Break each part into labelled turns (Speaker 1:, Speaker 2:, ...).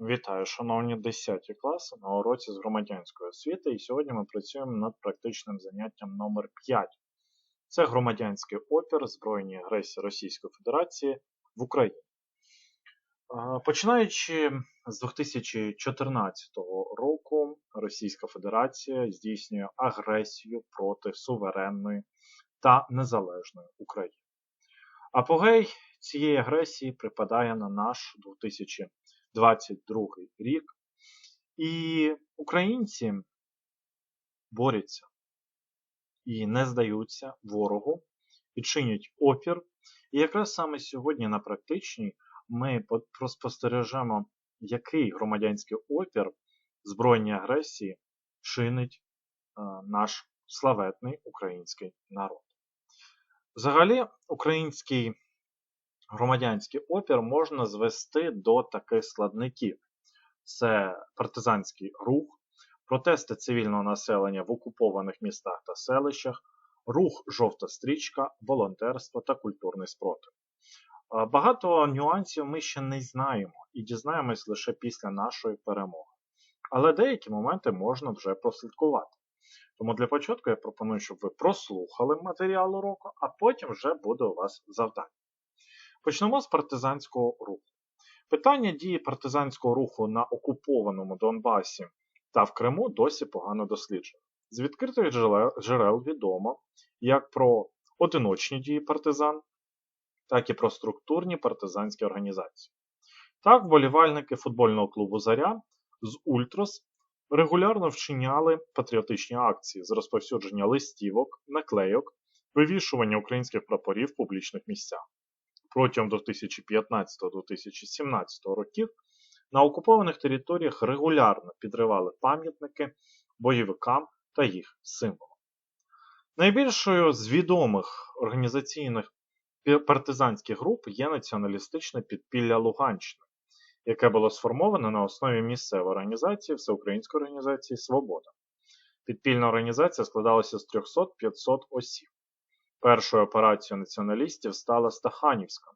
Speaker 1: Вітаю, шановні 10 класи на уроці з громадянської освіти. І сьогодні ми працюємо над практичним заняттям номер 5 Це громадянський опір збройній агресії Російської Федерації в Україні. Починаючи з 2014 року, Російська Федерація здійснює агресію проти суверенної та незалежної України. Апогей цієї агресії припадає на наш 2000 22 рік. І українці борються і не здаються ворогу, і чинять опір. І якраз саме сьогодні на практичній ми спостережемо, який громадянський опір збройній агресії чинить е, наш славетний український народ. Взагалі, український громадянський опір можна звести до таких складників: це партизанський рух, протести цивільного населення в окупованих містах та селищах, рух жовта стрічка, волонтерство та культурний спротив. Багато нюансів ми ще не знаємо і дізнаємось лише після нашої перемоги. Але деякі моменти можна вже прослідкувати. Тому для початку я пропоную, щоб ви прослухали матеріал уроку, а потім вже буде у вас завдання. Почнемо з партизанського руху. Питання дії партизанського руху на окупованому Донбасі та в Криму досі погано досліджено. З відкритих джерел відомо як про одиночні дії партизан, так і про структурні партизанські організації. Так, вболівальники футбольного клубу Заря з Ультрас регулярно вчиняли патріотичні акції з розповсюдження листівок, наклейок, вивішування українських прапорів в публічних місцях протягом 2015-2017 років на окупованих територіях регулярно підривали пам'ятники бойовикам та їх символам. Найбільшою з відомих організаційних партизанських груп є націоналістичне підпілля Луганщини, яке було сформоване на основі місцевої організації Всеукраїнської організації Свобода. Підпільна організація складалася з 300-500 осіб. Першою операцією націоналістів стала Стаханівська.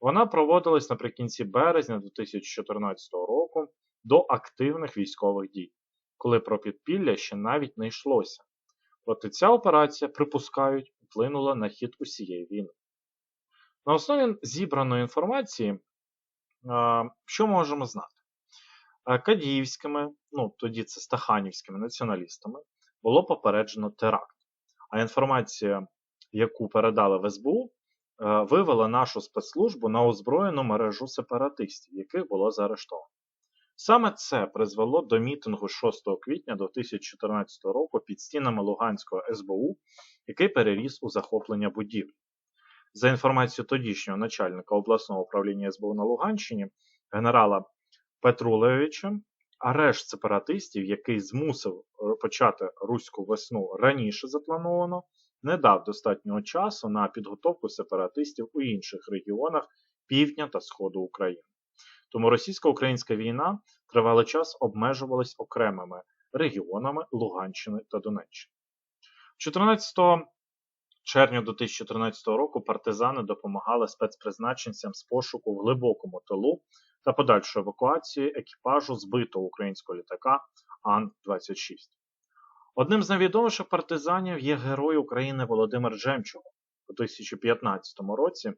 Speaker 1: Вона проводилась наприкінці березня 2014 року до активних військових дій, коли про підпілля ще навіть не йшлося. Проте ця операція, припускають, вплинула на хід усієї війни. На основі зібраної інформації, що можемо знати? Кадіївськими, ну тоді це Стаханівськими націоналістами, було попереджено теракт. А інформація яку передали в СБУ, е, вивела нашу спецслужбу на озброєну мережу сепаратистів, яких було заарештовано. Саме це призвело до мітингу 6 квітня 2014 року під стінами Луганського СБУ, який переріс у захоплення будівлі. За інформацією тодішнього начальника обласного управління СБУ на Луганщині, генерала Петрулевича, арешт сепаратистів, який змусив е, почати руську весну раніше заплановано, не дав достатнього часу на підготовку сепаратистів у інших регіонах півдня та сходу України. Тому російсько-українська війна тривалий час обмежувалась окремими регіонами Луганщини та Донеччини. 14 червня 2014 року партизани допомагали спецпризначенцям з пошуку в глибокому тилу та подальшу евакуацію екіпажу збитого українського літака Ан-26. Одним з найвідоміших партизанів є герой України Володимир Джемчуг. У 2015 році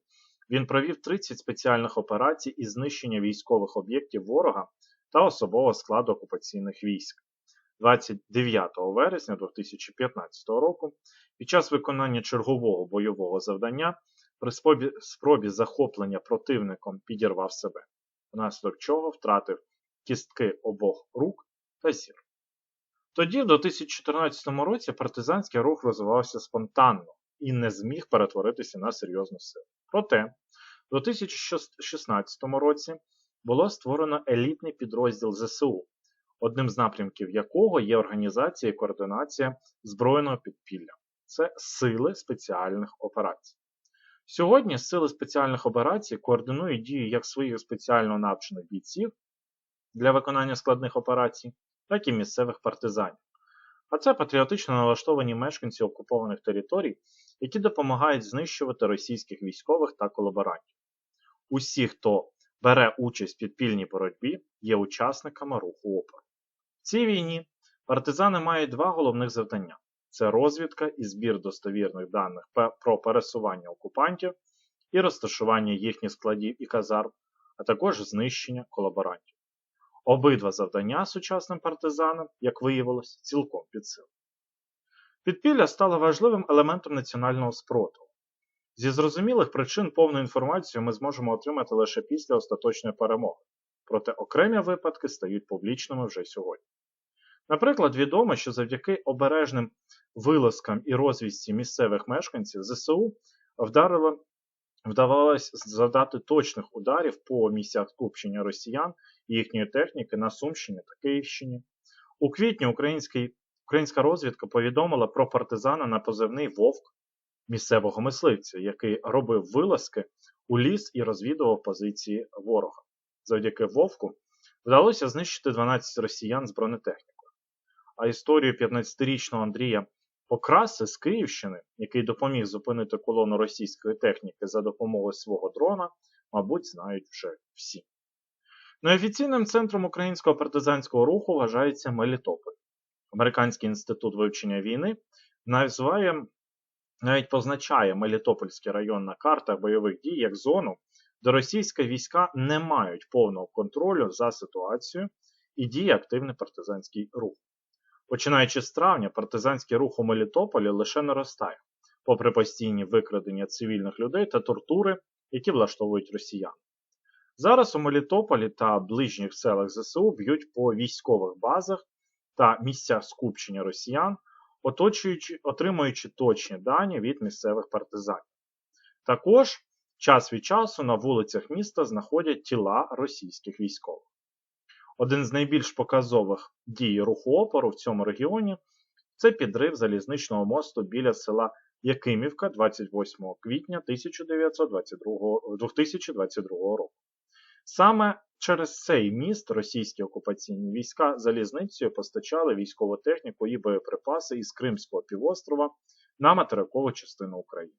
Speaker 1: він провів 30 спеціальних операцій із знищення військових об'єктів ворога та особового складу окупаційних військ. 29 вересня 2015 року під час виконання чергового бойового завдання при спробі захоплення противником підірвав себе, внаслідок чого втратив кістки обох рук та зір. Тоді, в 2014 році, партизанський рух розвивався спонтанно і не зміг перетворитися на серйозну силу. Проте, у 2016 році було створено елітний підрозділ ЗСУ, одним з напрямків якого є організація і координація збройного підпілля. Це сили спеціальних операцій. Сьогодні сили спеціальних операцій координують дії як своїх спеціально навчених бійців для виконання складних операцій, так і місцевих партизанів. А це патріотично налаштовані мешканці окупованих територій, які допомагають знищувати російських військових та колаборантів. Усі, хто бере участь в підпільній боротьбі, є учасниками руху опору. В цій війні партизани мають два головних завдання: це розвідка і збір достовірних даних про пересування окупантів і розташування їхніх складів і казарм, а також знищення колаборантів. Обидва завдання сучасним партизанам, як виявилось, цілком під силу. Підпілля стало важливим елементом національного спротиву. Зі зрозумілих причин повну інформацію ми зможемо отримати лише після остаточної перемоги, проте окремі випадки стають публічними вже сьогодні. Наприклад, відомо, що завдяки обережним вилазкам і розвідці місцевих мешканців ЗСУ вдарило, вдавалось завдати точних ударів по місцях скупчення росіян і їхньої техніки на Сумщині та Київщині. У квітні українська розвідка повідомила про партизана на позивний Вовк місцевого мисливця, який робив вилазки у ліс і розвідував позиції ворога. Завдяки Вовку вдалося знищити 12 росіян з бронетехнікою. А історію 15-річного Андрія Покраси з Київщини, який допоміг зупинити колону російської техніки за допомогою свого дрона, мабуть, знають вже всі. Неофіційним центром українського партизанського руху вважається Мелітополь. Американський інститут вивчення війни називає, навіть позначає Мелітопольський район на картах бойових дій як зону, де російські війська не мають повного контролю за ситуацією і діє активний партизанський рух. Починаючи з травня, партизанський рух у Мелітополі лише наростає, попри постійні викрадення цивільних людей та тортури, які влаштовують росіяни. Зараз у Мелітополі та ближніх селах ЗСУ б'ють по військових базах та місцях скупчення росіян, отримуючи точні дані від місцевих партизанів. Також час від часу на вулицях міста знаходять тіла російських військових. Один з найбільш показових дій руху опору в цьому регіоні це підрив залізничного мосту біля села Якимівка 28 квітня 1922, 2022 року. Саме через цей міст російські окупаційні війська залізницею постачали військову техніку і боєприпаси із Кримського півострова на материкову частину України.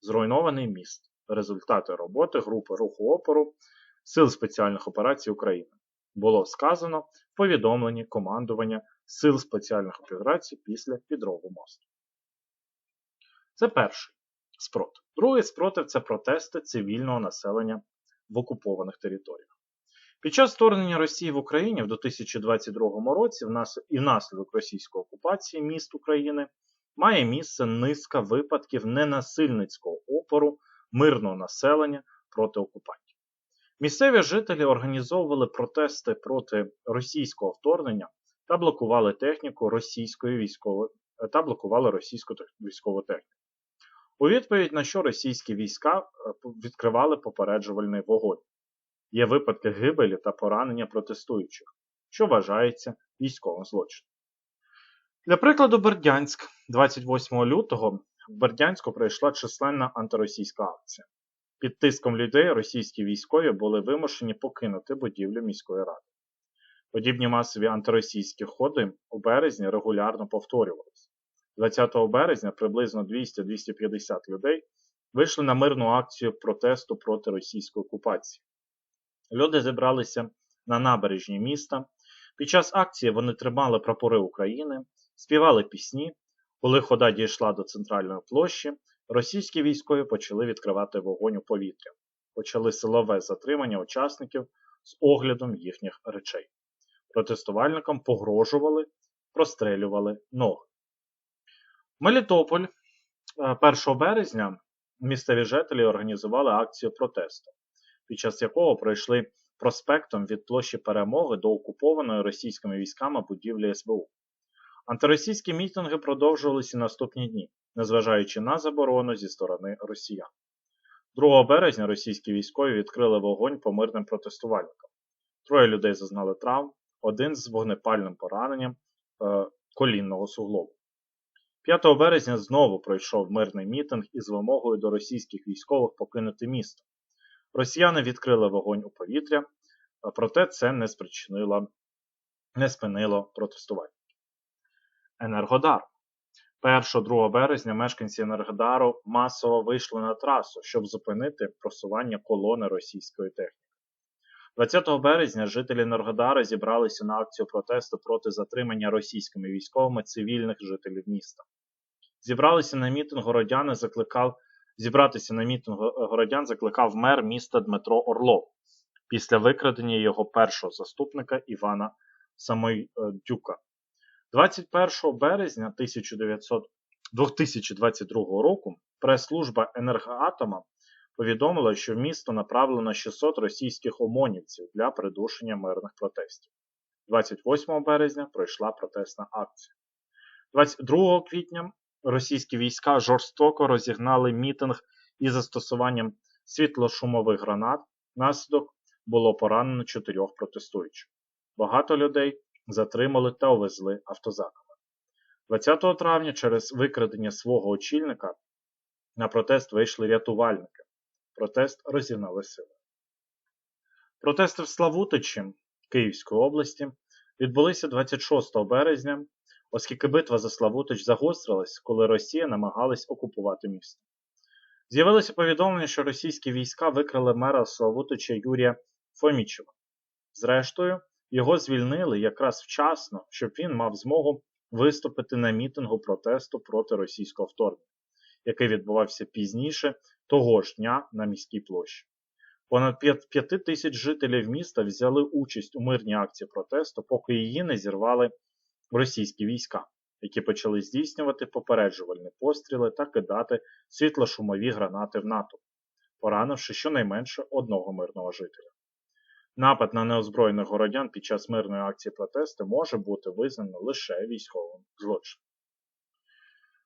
Speaker 1: Зруйнований міст. Результати роботи групи руху опору Сил спеціальних операцій України було сказано в повідомленні командування Сил спеціальних операцій після підриву мосту. Це перший спротив. Другий спротив це протести цивільного населення в окупованих територіях. Під час вторгнення Росії в Україні в 2022 році і внаслідок російської окупації міст України має місце низка випадків ненасильницького опору мирного населення проти окупантів. Місцеві жителі організовували протести проти російського вторгнення та блокували техніку російської військової та блокували російську військову техніку. У відповідь на що російські війська е, відкривали попереджувальний вогонь. Є випадки гибелі та поранення протестуючих, що вважається військовим злочином. Для прикладу, Бердянськ 28 лютого в Бердянську пройшла численна антиросійська акція. Під тиском людей російські військові були вимушені покинути будівлю міської ради. Подібні масові антиросійські ходи у березні регулярно повторювалися. 20 березня приблизно 200-250 людей вийшли на мирну акцію протесту проти російської окупації. Люди зібралися на набережні міста. Під час акції вони тримали прапори України, співали пісні. Коли хода дійшла до центральної площі, російські військові почали відкривати вогонь у повітря, почали силове затримання учасників з оглядом їхніх речей. Протестувальникам погрожували, прострелювали ноги. Мелітополь 1 е, березня місцеві жителі організували акцію протесту, під час якого пройшли проспектом від площі Перемоги до окупованої російськими військами будівлі СБУ. Антиросійські мітинги продовжувалися наступні дні, незважаючи на заборону зі сторони росіян. 2 березня російські військові відкрили вогонь по мирним протестувальникам. Троє людей зазнали травм, один з вогнепальним пораненням е, колінного суглобу. 5 березня знову пройшов мирний мітинг із вимогою до російських військових покинути місто. Росіяни відкрили вогонь у повітря, проте це не спричинило, не спинило протестування. Енергодар. 1-2 березня мешканці Енергодару масово вийшли на трасу, щоб зупинити просування колони російської техніки. 20 березня жителі Енергодара зібралися на акцію протесту проти затримання російськими військовими цивільних жителів міста. Зібралися на мітинг городяни закликав зібратися на мітинг городян закликав мер міста Дмитро Орлов після викрадення його першого заступника Івана Самойдюка. 21 березня 1900 2022 року прес-служба енергоатома повідомила, що в місто направлено 600 російських ОМОНівців для придушення мирних протестів. 28 березня пройшла протестна акція. 22 квітня російські війська жорстоко розігнали мітинг із застосуванням світлошумових гранат. Наслідок було поранено чотирьох протестуючих. Багато людей затримали та увезли автозаками. 20 травня через викрадення свого очільника на протест вийшли рятувальники. Протест розігнали сили. Протести в Славутичі Київської області відбулися 26 березня, оскільки битва за Славутич загострилась, коли Росія намагалась окупувати місто. З'явилося повідомлення, що російські війська викрали мера Славутича Юрія Фомічева. Зрештою, його звільнили якраз вчасно, щоб він мав змогу виступити на мітингу протесту проти російського вторгнення, який відбувався пізніше того ж дня на міській площі. Понад 5 тисяч жителів міста взяли участь у мирній акції протесту, поки її не зірвали російські війська, які почали здійснювати попереджувальні постріли та кидати світлошумові гранати в натовп, поранивши щонайменше одного мирного жителя. Напад на неозброєних городян під час мирної акції протесту може бути визнано лише військовим злочином.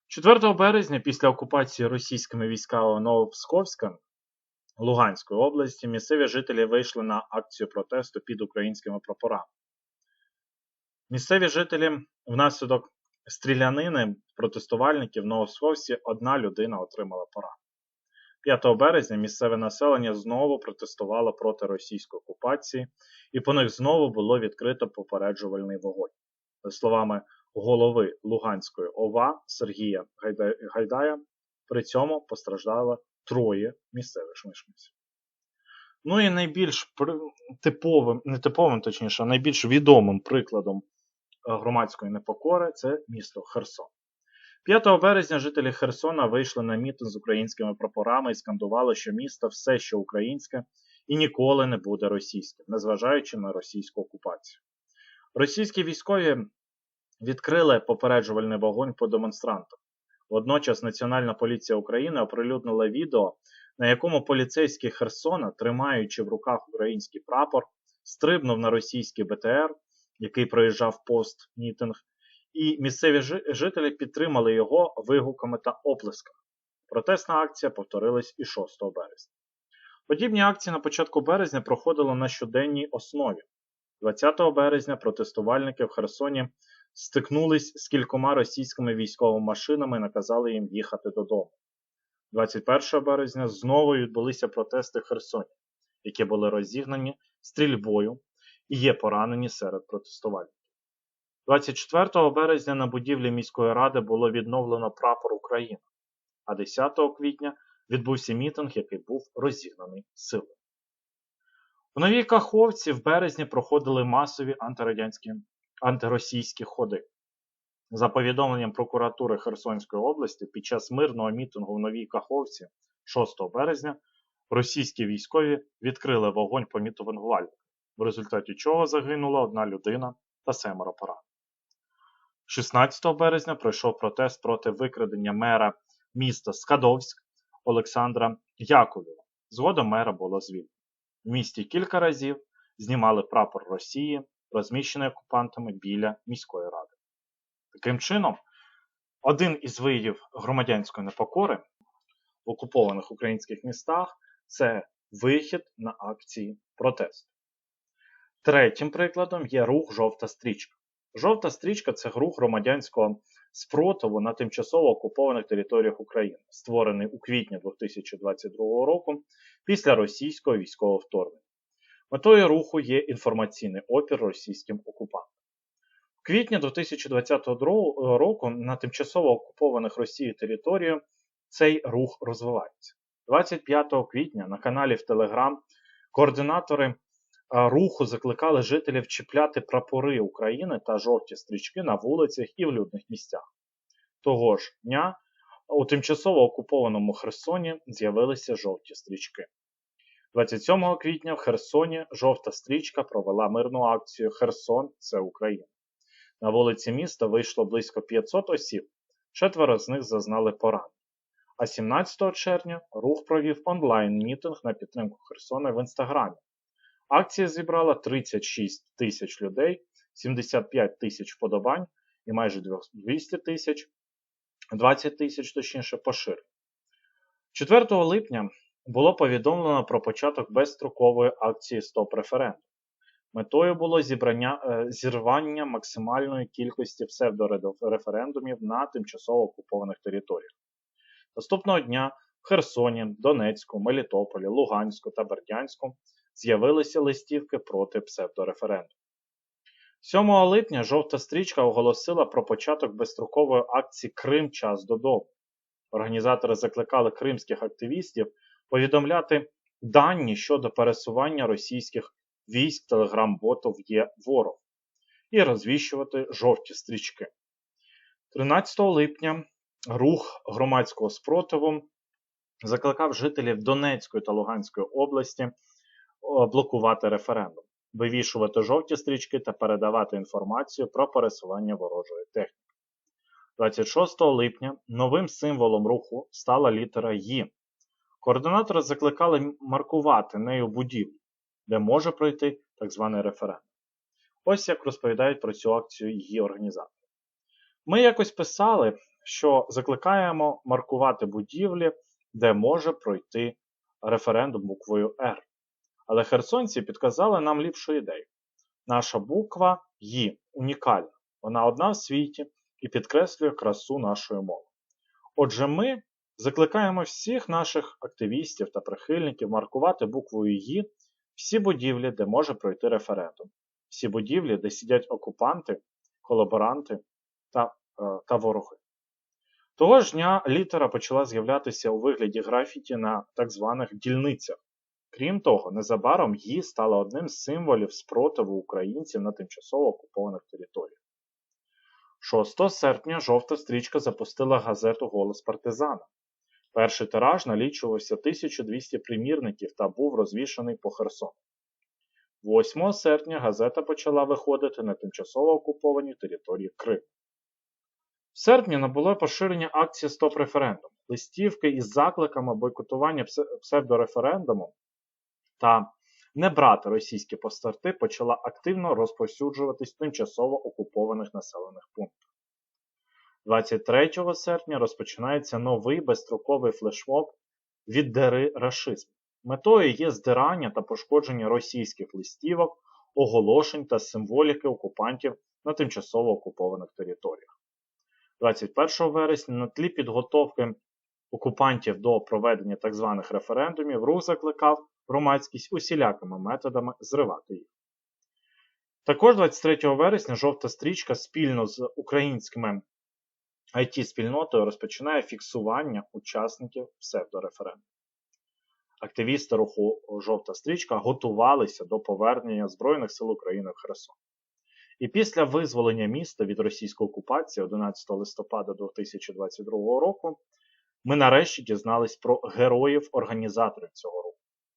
Speaker 1: 4 березня після окупації російськими військами Новопсковська Луганської області місцеві жителі вийшли на акцію протесту під українськими прапорами. Місцеві жителі внаслідок стрілянини протестувальників в Новосковській одна людина отримала поранення. 5 березня місцеве населення знову протестувало проти російської окупації, і по них знову було відкрито попереджувальний вогонь. За словами голови Луганської ОВА Сергія Гайдая, при цьому постраждало троє місцевих мешканців. Ну і найбільш типовим, не типовим, точніше, найбільш відомим прикладом е, громадської непокори це місто Херсон. 5 березня жителі Херсона вийшли на мітинг з українськими прапорами і скандували, що місто все, що українське, і ніколи не буде російським, незважаючи на російську окупацію. Російські військові відкрили попереджувальний вогонь по демонстрантам. Водночас Національна поліція України оприлюднила відео, на якому поліцейський Херсона, тримаючи в руках український прапор, стрибнув на російський БТР, який проїжджав пост мітинг, і місцеві жителі підтримали його вигуками та оплесками. Протестна акція повторилась і 6 березня. Подібні акції на початку березня проходили на щоденній основі. 20 березня протестувальники в Херсоні стикнулись з кількома російськими військовими машинами і наказали їм їхати додому. 21 березня знову відбулися протести в Херсоні, які були розігнані стрільбою і є поранені серед протестувальників. 24 березня на будівлі міської ради було відновлено прапор України, а 10 квітня відбувся мітинг, який був розігнаний силою. У Новій Каховці в березні проходили масові антирадянські антиросійські ходи. За повідомленням прокуратури Херсонської області, під час мирного мітингу в Новій Каховці 6 березня російські військові відкрили вогонь по мітингувальникам, в результаті чого загинула одна людина та семеро поранених. 16 березня пройшов протест проти викрадення мера міста Скадовськ Олександра Яковлєва. Згодом мера було звільнено. В місті кілька разів знімали прапор Росії, розміщений окупантами біля міської ради. Таким чином, один із виявів громадянської непокори в окупованих українських містах це вихід на акції протесту. Третім прикладом є рух жовта стрічка. Жовта стрічка це рух громадянського спротиву на тимчасово окупованих територіях України, створений у квітні 2022 року після російського військового вторгнення. Метою руху є інформаційний опір російським окупантам. В квітні 2020 року на тимчасово окупованих Росією територіях цей рух розвивається. 25 квітня на каналі в Телеграм координатори руху закликали жителів чіпляти прапори України та жовті стрічки на вулицях і в людних місцях. Того ж дня у тимчасово окупованому Херсоні з'явилися жовті стрічки. 27 квітня в Херсоні жовта стрічка провела мирну акцію Херсон це Україна. На вулиці міста вийшло близько 500 осіб, четверо з них зазнали поран. А 17 червня рух провів онлайн-мітинг на підтримку Херсона в інстаграмі. Акція зібрала 36 тисяч людей, 75 тисяч вподобань і майже 200 тисяч, 20 тисяч точніше поширень. 4 липня було повідомлено про початок безстрокової акції Стоп референдум. Метою було зібрання, е, зірвання максимальної кількості псевдореферендумів на тимчасово окупованих територіях. Наступного дня в Херсоні, Донецьку, Мелітополі, Луганську та Бердянську з'явилися листівки проти псевдореферендуму. 7 липня жовта стрічка оголосила про початок безстрокової акції Крим час додому. Організатори закликали кримських активістів повідомляти дані щодо пересування російських військ телеграм-ботів є ворог і розвіщувати жовті стрічки. 13 липня рух громадського спротиву закликав жителів Донецької та Луганської області блокувати референдум, вивішувати жовті стрічки та передавати інформацію про пересування ворожої техніки. 26 липня новим символом руху стала літера «Ї». Координатори закликали маркувати нею будівлю, де може пройти так званий референдум. Ось як розповідають про цю акцію її організатори. Ми якось писали, що закликаємо маркувати будівлі, де може пройти референдум буквою R. Але херсонці підказали нам ліпшу ідею. Наша буква «Ї» унікальна, вона одна в світі і підкреслює красу нашої мови. Отже, ми закликаємо всіх наших активістів та прихильників маркувати буквою «Ї» всі будівлі, де може пройти референдум, всі будівлі, де сидять окупанти, колаборанти та, е, та вороги. Того ж дня літера почала з'являтися у вигляді графіті на так званих дільницях. Крім того, незабаром її стала одним з символів спротиву українців на тимчасово окупованих територіях. 6 серпня жовта стрічка запустила газету Голос партизана. Перший тираж налічувався 1200 примірників та був розвішаний по Херсону. 8 серпня газета почала виходити на тимчасово окуповані території Криму. В серпні набула поширення акції Стоп референдум. Листівки із закликами бойкотування псевдореферендуму та не брати російські паспорти почала активно розповсюджуватись в тимчасово окупованих населених пунктах. 23 серпня розпочинається новий безстроковий флешмоб «Віддери рашизм. Метою є здирання та пошкодження російських листівок, оголошень та символіки окупантів на тимчасово окупованих територіях. 21 вересня на тлі підготовки окупантів до проведення так званих референдумів рух закликав громадськість усілякими методами зривати їх. Також 23 вересня жовта стрічка спільно з українськими IT-спільнотою розпочинає фіксування учасників псевдореферендуму. Активісти руху Жовта стрічка готувалися до повернення Збройних сил України в Херсон. І після визволення міста від російської окупації 11 листопада 2022 року ми нарешті дізнались про героїв-організаторів цього.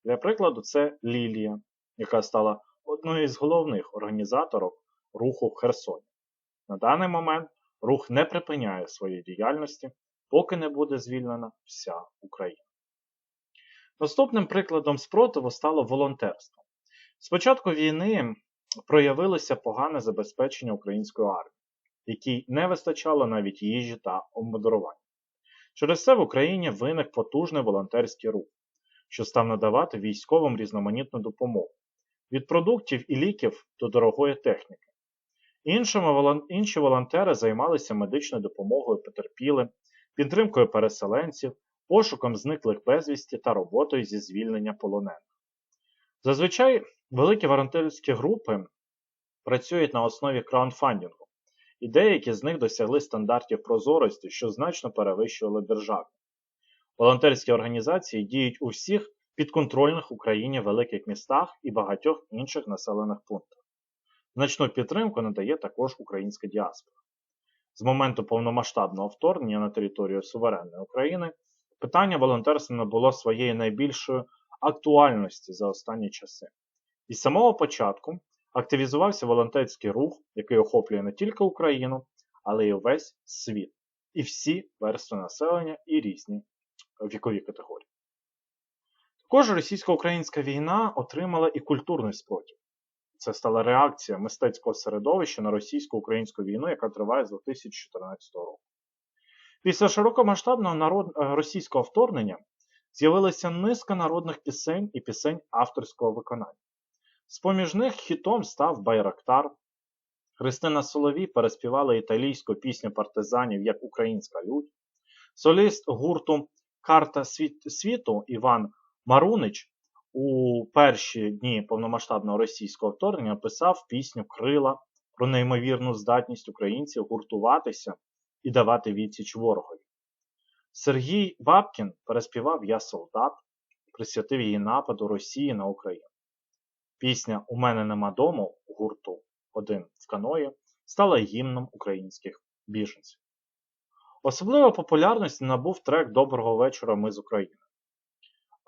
Speaker 1: Для прикладу, це Лілія, яка стала одною з головних організаторів руху в Херсоні. На даний момент рух не припиняє своєї діяльності, поки не буде звільнена вся Україна. Наступним прикладом спротиву стало волонтерство. З початку війни проявилося погане забезпечення української армії, якій не вистачало навіть їжі та обмудрування. Через це в Україні виник потужний волонтерський рух, що став надавати військовим різноманітну допомогу від продуктів і ліків до дорогої техніки. Іншими, інші волонтери займалися медичною допомогою потерпілим, підтримкою переселенців, пошуком зниклих безвісті та роботою зі звільнення полонених. Зазвичай великі волонтерські групи працюють на основі краундфандингу, і деякі з них досягли стандартів прозорості, що значно перевищували державні. Волонтерські організації діють у всіх підконтрольних Україні великих містах і багатьох інших населених пунктах. Значну підтримку надає також українська діаспора. З моменту повномасштабного вторгнення на територію суверенної України питання волонтерства набуло своєї найбільшої актуальності за останні часи. І з самого початку активізувався волонтерський рух, який охоплює не тільки Україну, але й увесь світ, і всі верстви населення і різні вікові категорії. Також російсько-українська війна отримала і культурний спротив. Це стала реакція мистецького середовища на російсько-українську війну, яка триває з 2014 року. Після широкомасштабного народ... Е, російського вторгнення з'явилася низка народних пісень і пісень авторського виконання. З поміж них хітом став Байрактар. Христина Соловій переспівала італійську пісню партизанів як Українська людь. Соліст гурту Карта світу Іван Марунич у перші дні повномасштабного російського вторгнення писав пісню Крила про неймовірну здатність українців гуртуватися і давати відсіч ворогові. Сергій Бабкін переспівав Я солдат, присвятив її нападу Росії на Україну. Пісня У мене нема дому гурту один в каної стала гімном українських біженців. Особливо популярності набув трек Доброго вечора ми з України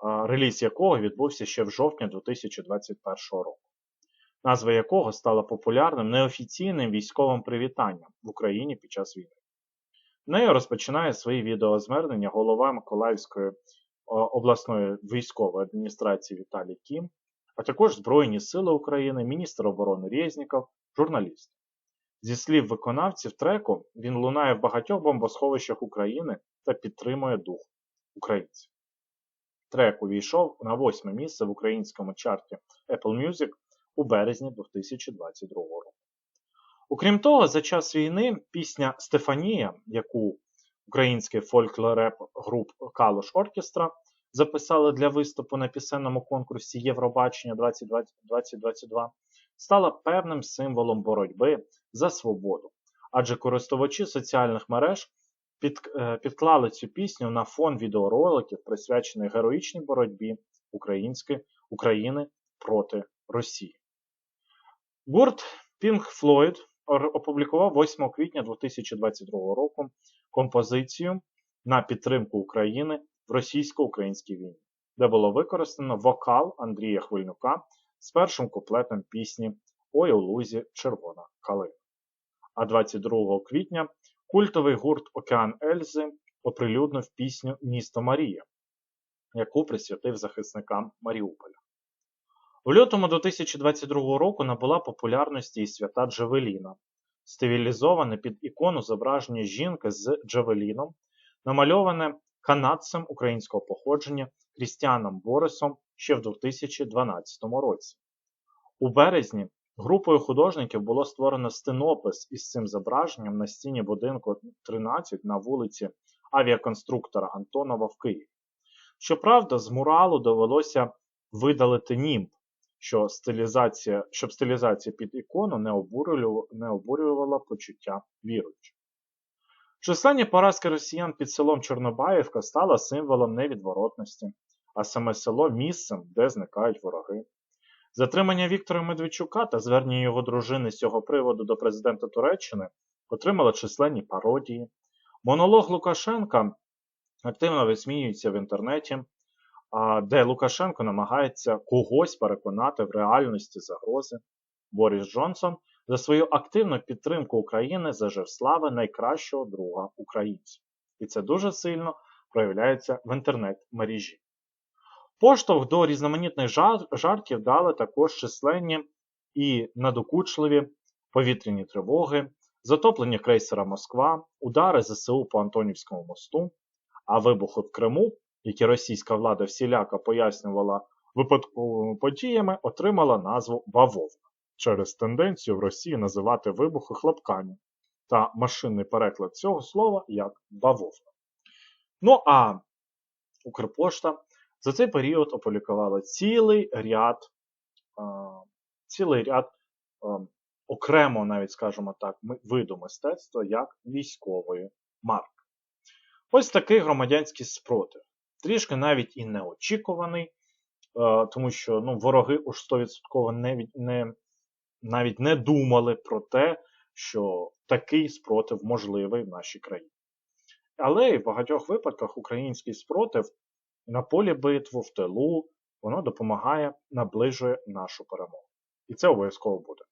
Speaker 1: реліз якого відбувся ще в жовтні 2021 року, назва якого стала популярним неофіційним військовим привітанням в Україні під час війни. Нею розпочинає свої відеозвернення голова Миколаївської обласної військової адміністрації Віталій Кім, а також Збройні Сили України, міністр оборони Резніков, журналіст. Зі слів виконавців треку, він лунає в багатьох бомбосховищах України та підтримує дух українців. Трек увійшов на восьме місце в українському чарті Apple Music у березні 2022 року. Окрім того, за час війни пісня Стефанія, яку український фольклореп груп Калуш Оркестра записали для виступу на пісенному конкурсі Євробачення 2022, стала певним символом боротьби за свободу, адже користувачі соціальних мереж під, е, підклали цю пісню на фон відеороликів, присвячених героїчній боротьбі української України проти Росії. Гурт Pink Floyd опублікував 8 квітня 2022 року композицію на підтримку України в російсько-українській війні, де було використано вокал Андрія Хвильнюка з першим куплетом пісні Ой у лузі червона калина. А 22 квітня Культовий гурт Океан Ельзи оприлюднив пісню Місто Марія, яку присвятив захисникам Маріуполя. У лютому 2022 року набула популярності і свята Джавеліна, стилізоване під ікону зображення жінки з Джавеліном, намальоване канадцем українського походження Крістіаном Борисом ще в 2012 році. У березні Групою художників було створено стенопис із цим зображенням на стіні будинку 13 на вулиці авіаконструктора Антонова в Києві. Щоправда, з муралу довелося видалити німб, що стилізація, щоб стилізація під ікону не обурювала, не обурювала почуття віруючих. Численні поразки росіян під селом Чорнобаївка стало символом невідворотності, а саме село місцем, де зникають вороги. Затримання Віктора Медведчука та звернення його дружини з цього приводу до президента Туреччини отримало численні пародії. Монолог Лукашенка активно висміюється в інтернеті, де Лукашенко намагається когось переконати в реальності загрози. Борис Джонсон за свою активну підтримку України зажив слави найкращого друга українців. І це дуже сильно проявляється в інтернет-мережі. Поштовх до різноманітних жартів дали також численні і надокучливі повітряні тривоги, затоплення крейсера Москва, удари ЗСУ по Антонівському мосту, а вибухи в Криму, які російська влада всіляко пояснювала випадковими подіями, отримала назву Бавовна через тенденцію в Росії називати вибухи хлопками та машинний переклад цього слова як бавовна. Ну а Укрпошта за цей період опублікувала цілий ряд цілий ряд окремо, навіть, скажімо так, виду мистецтва як військової марки. Ось такий громадянський спротив. Трішки навіть і неочікуваний, тому що ну, вороги уж 100% не, не, навіть не думали про те, що такий спротив можливий в нашій країні. Але в багатьох випадках український спротив на полі битву, в тилу, воно допомагає, наближує нашу перемогу. І це обов'язково буде.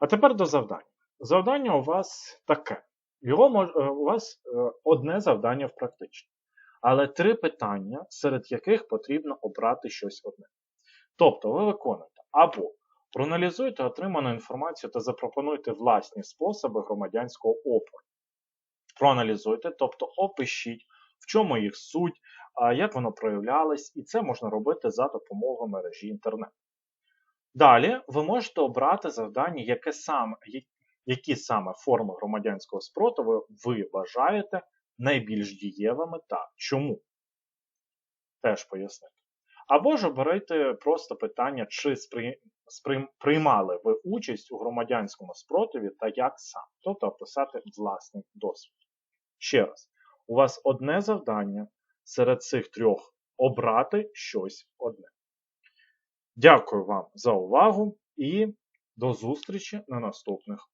Speaker 1: А тепер до завдання. Завдання у вас таке. Його е, У вас е, одне завдання в практичному. Але три питання, серед яких потрібно обрати щось одне. Тобто ви виконуєте або проаналізуйте отриману інформацію та запропонуйте власні способи громадянського опору. Проаналізуйте, тобто опишіть, в чому їх суть, як воно проявлялось, і це можна робити за допомогою мережі інтернет. Далі ви можете обрати завдання, яке саме, які саме форми громадянського спротиву ви вважаєте найбільш дієвими та чому. Теж пояснити. Або ж оберете просто питання, чи спри... спри- приймали ви участь у громадянському спротиві та як сам, тобто описати власний досвід. Ще раз, у вас одне завдання серед цих трьох обрати щось одне. Дякую вам за увагу і до зустрічі на наступних